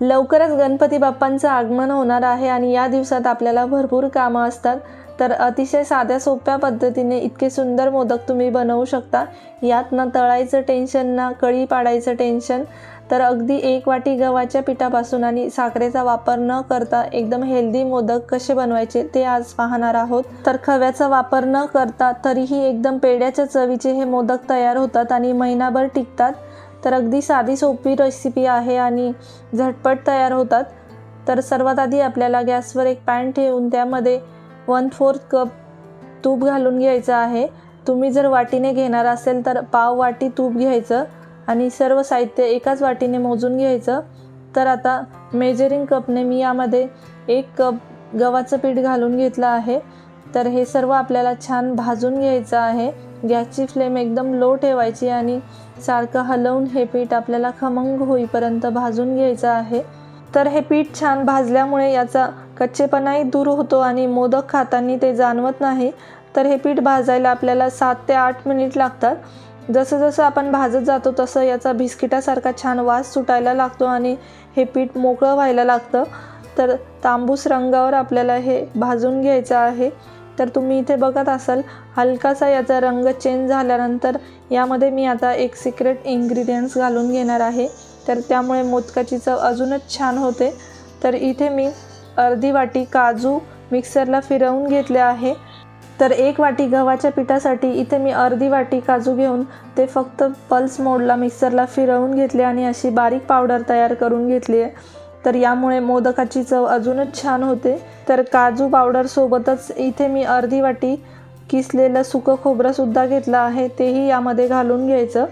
लवकरच गणपती बाप्पांचं आगमन होणार आहे आणि या दिवसात आपल्याला भरपूर कामं असतात. तर अतिशय साध्या सोप्या पद्धतीने इतके सुंदर मोदक तुम्ही बनवू शकता. यात ना तळायचं टेन्शन ना कळी पाडायचं टेन्शन तर अगदी एक वाटी गव्हाच्या पिठापासून आणि साखरेचा वापर न करता एकदम हेल्दी मोदक कसे बनवायचे ते आज पाहणार आहोत. तर खव्याचा वापर न करता तरीही एकदम पेड्याच्या चवीचे हे मोदक तयार होतात आणि महिनाभर टिकतात. तर अगदी साधी सोपी रेसिपी आहे आणि झटपट तयार होतात. तर सर्वात आधी आपल्याला गॅसवर एक पॅन ठेवून त्यामध्ये वन फोर्थ कप तूप घालून घ्यायचं आहे. तुम्ही जर वाटीने घेणार असेल तर पाव वाटी तूप घ्यायचं आणि सर्व साहित्य एकाच वाटीने मोजून घ्यायचं. तर आता मेजरिंग कपने मी यामध्ये एक कप गव्हाचं पीठ घालून घेतलं आहे. तर हे सर्व आपल्याला छान भाजून घ्यायचं आहे. गॅसची फ्लेम एकदम लो ठेवायची आणि सारखं हलवून हे पीठ आपल्याला खमंग होईपर्यंत भाजून घ्यायचं आहे. तर हे पीठ छान भाजल्यामुळे याचा कच्चेपणाही दूर होतो आणि मोदक खाताना ते जाणवत नाही. तर हे पीठ भाजायला आपल्याला सात ते आठ मिनिट लागतात. जसं जसं आपण भाजत जातो तसं याचा बिस्किटासारखा छान वास सुटायला लागतो आणि हे पीठ मोकळं व्हायला लागतं. तर तांबूस रंगावर आपल्याला हे भाजून घ्यायचं आहे. तर तुम्ही इथे बघत असाल हलकासा याचा रंग चेंज झाल्यानंतर यामध्ये मी आता एक सिक्रेट इन्ग्रेडियंट्स घालून घेणार आहे. तर त्यामुळे मोदकाची चव अजूनच छान होते. तर इथे मी अर्धी वाटी काजू मिक्सरला फिरवून घेतले आहे. तर एक वाटी गव्हाच्या पिठासाठी इथे मी अर्धी वाटी काजू घेऊन ते फक्त पल्स मोडला मिक्सरला फिरवून घेतले आणि अशी बारीक पावडर तयार करून घेतली आहे. तर यामुळे मोदकाची चव अजूनच छान होते. तर काजू पावडरसोबतच इथे मी अर्धी वाटी किसलेलं सुकं खोबरंसुद्धा घेतलं आहे. तेही यामध्ये घालून घ्यायचं.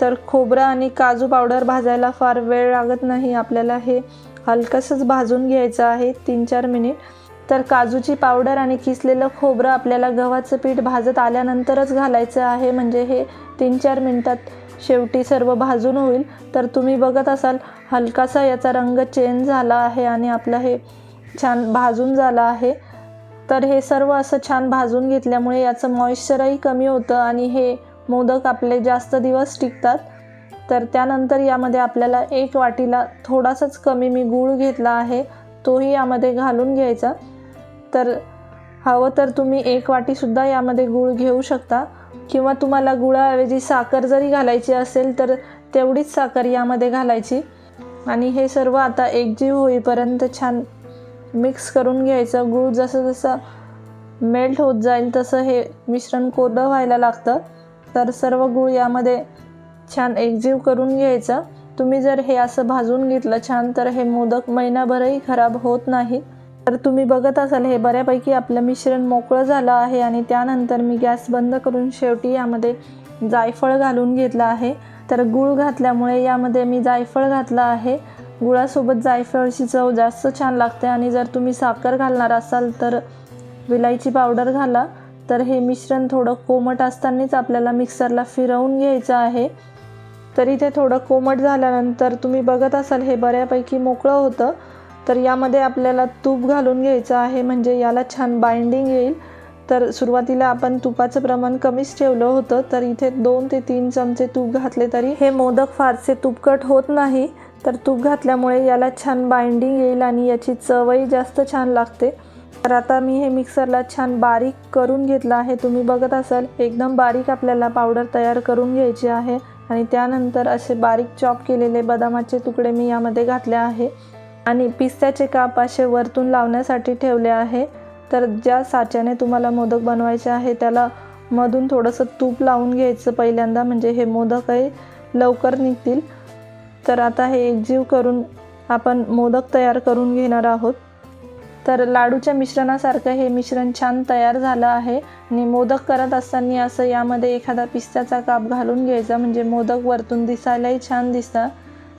तर खोबरं आणि काजू पावडर भाजायला फार वेळ लागत नाही. आपल्याला हे हलकंसंच भाजून घ्यायचं आहे तीन चार मिनिट. तर काजूची पावडर आणि किसलेलं खोबरं आपल्याला गव्हाचं पीठ भाजत आल्यानंतरच घालायचं आहे. म्हणजे हे तीन चार मिनटात शेवटी सर्व भाजून होईल. तर तुम्ही बघत असाल हलकासा याचा रंग चेंज झाला आहे आणि आपलं हे छान भाजून झालं आहे. तर हे सर्व असं छान भाजून घेतल्यामुळे याचं मॉइश्चरही कमी होतं आणि हे मोदक आपले जास्त दिवस टिकतात. तर त्यानंतर यामध्ये आपल्याला एक वाटीला थोडासाच कमी मी गूळ घेतला आहे. तोही यामध्ये घालून घ्यायचा. तर हवं तर तुम्ही एक वाटीसुद्धा यामध्ये गूळ घेऊ शकता. किंवा तुम्हाला गुळाऐवजी साखर जरी घालायची असेल तर तेवढीच साखर यामध्ये घालायची. आणि हे सर्व आता एकजीव होईपर्यंत छान मिक्स करून घ्यायचं. गूळ जसं जसं मेल्ट होत जाईल तसं हे मिश्रण कोरडं व्हायला लागतं. तर सर्व गूळ यामध्ये छान एकजीव करून घ्यायचं. तुम्ही जर हे असं भाजून घेतलं छान तर हे मोदक महिनाभरही खराब होत नाही. तर तुम्ही बघत असाल हे बऱ्यापैकी आपलं मिश्रण मोकळं झालं आहे आणि त्यानंतर मी गॅस बंद करून शेवटी यामध्ये जायफळ घालून घेतलं आहे. तर गूळ घातल्यामुळे यामध्ये मी जायफळ घातलं आहे. गुळासोबत जायफळची चव जास्त छान लागते आणि जर तुम्ही साखर घालणार असाल तर विलायची पावडर घाला. तर हे मिश्रण थोडं कोमट असतानाच आपल्याला मिक्सरला फिरवून घ्यायचं आहे. तर इथे थोडं कोमट झाल्यानंतर तुम्ही बघत असाल हे बऱ्यापैकी मोकळं होतं. तर यामध्ये आपल्याला तूप घालून घ्यायचं आहे म्हणजे याला छान बाइंडिंग येईल. तर सुरुवातीला आपण तुपाचं प्रमाण कमीच ठेवलं होतं तर इथे दोन ते तीन चमचे तूप घातले तरी हे मोदक फारसे तुपकट होत नाही. तर तूप घातल्यामुळे याला छान बाइंडिंग येईल आणि याची चवही जास्त छान लागते. तर आता मी हे मिक्सरला छान बारीक करून घेतलं आहे. तुम्ही बघत असाल एकदम बारीक आपल्याला पावडर तयार करून घ्यायची आहे. आणि त्यानंतर असे बारीक चॉप केलेले बदामाचे तुकडे मी यामध्ये घातले आहे. आणि पिस्त्याचे काप असे वरतून लावण्यासाठी ठेवले आहे. तर ज्या साच्याने तुम्हाला मोदक बनवायचे आहे त्याला मधून थोडंसं तूप लावून घ्यायचं पहिल्यांदा म्हणजे हे मोदकही लवकर निघतील. तर आता हे एकजीव करून आपण मोदक तयार करून घेणार आहोत. तर लाडूच्या मिश्रणासारखं हे मिश्रण छान तयार झालं आहे आणि मोदक करत असताना असं यामध्ये एखादा पिस्त्याचा काप घालून घ्यायचा म्हणजे मोदक वरतून दिसायलाही छान दिसतं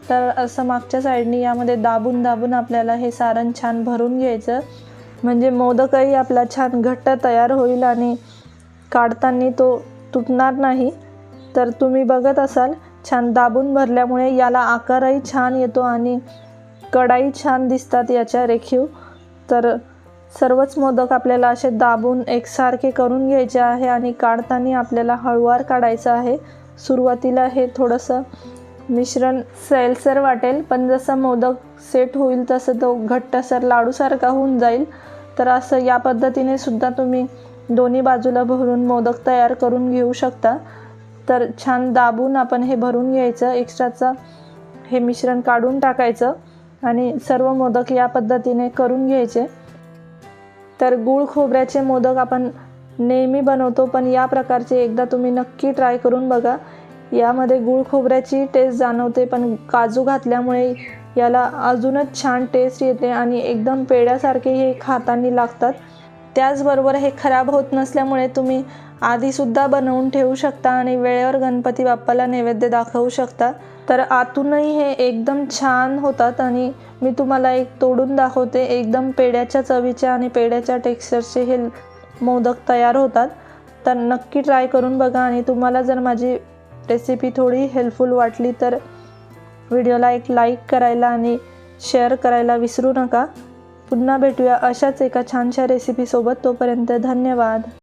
तर असं मागच्या साईडनी यामध्ये दाबून दाबून आपल्याला हे सारण छान भरून घ्यायचं. म्हणजे मोदकही आपला छान घट्ट तयार होईल आणि काढताना तो तुटणार नाही. तर तुम्ही बघत असाल छान दाबून भरल्यामुळे याला आकारही छान येतो आणि कडाई छान दिसतात याच्या रेखीव. तर सर्वच मोदक आपल्याला असे दाबून एकसारखे करून घ्यायचे आहे आणि काढताना आपल्याला हळुवार काढायचं आहे. सुरुवातीला हे थोडंसं मिश्रण सैलसर वाटेल पण जसं मोदक सेट होईल तसं तो घट्टसर लाडूसारखा होऊन जाईल. तर असं या पद्धतीने सुद्धा तुम्ही दोन्ही बाजूला भरून मोदक तयार करून घेऊ शकता. तर छान दाबून आपण हे भरून घ्यायचं एक्स्ट्राचं हे मिश्रण काढून टाकायचं आणि सर्व मोदक या पद्धतीने करून घ्यायचे. तर गूळ खोबऱ्याचे मोदक आपण नेहमी बनवतो पण या प्रकारचे एकदा तुम्ही नक्की ट्राय करून बघा. यामध्ये गूळ खोबऱ्याची टेस्ट जाणवते पण काजू घातल्यामुळे याला अजूनच छान टेस्ट येते आणि एकदम पेड्यासारखे हे खाताना लागतात. त्याचबरोबर हे खराब होत नसल्यामुळे तुम्ही आधीसुद्धा बनवून ठेवू शकता आणि वेळेवर गणपती बाप्पाला नैवेद्य दाखवू शकता. तर आतूनही हे एकदम छान होतात आणि मी तुम्हाला एक तोडून दाखवते. एकदम पेड्याच्या चवीच्या आणि पेड्याच्या टेक्स्चरचे हे मोदक तयार होतात. तर नक्की ट्राय करून बघा आणि तुम्हाला जर माझी रेसिपी थोडी हेल्पफुल वाटली तर व्हिडिओला एक लाईक करायला आणि शेअर करायला विसरू नका. पुन्हा भेटूया अशाच एका छानशा रेसिपीसोबत तोपर्यंत धन्यवाद.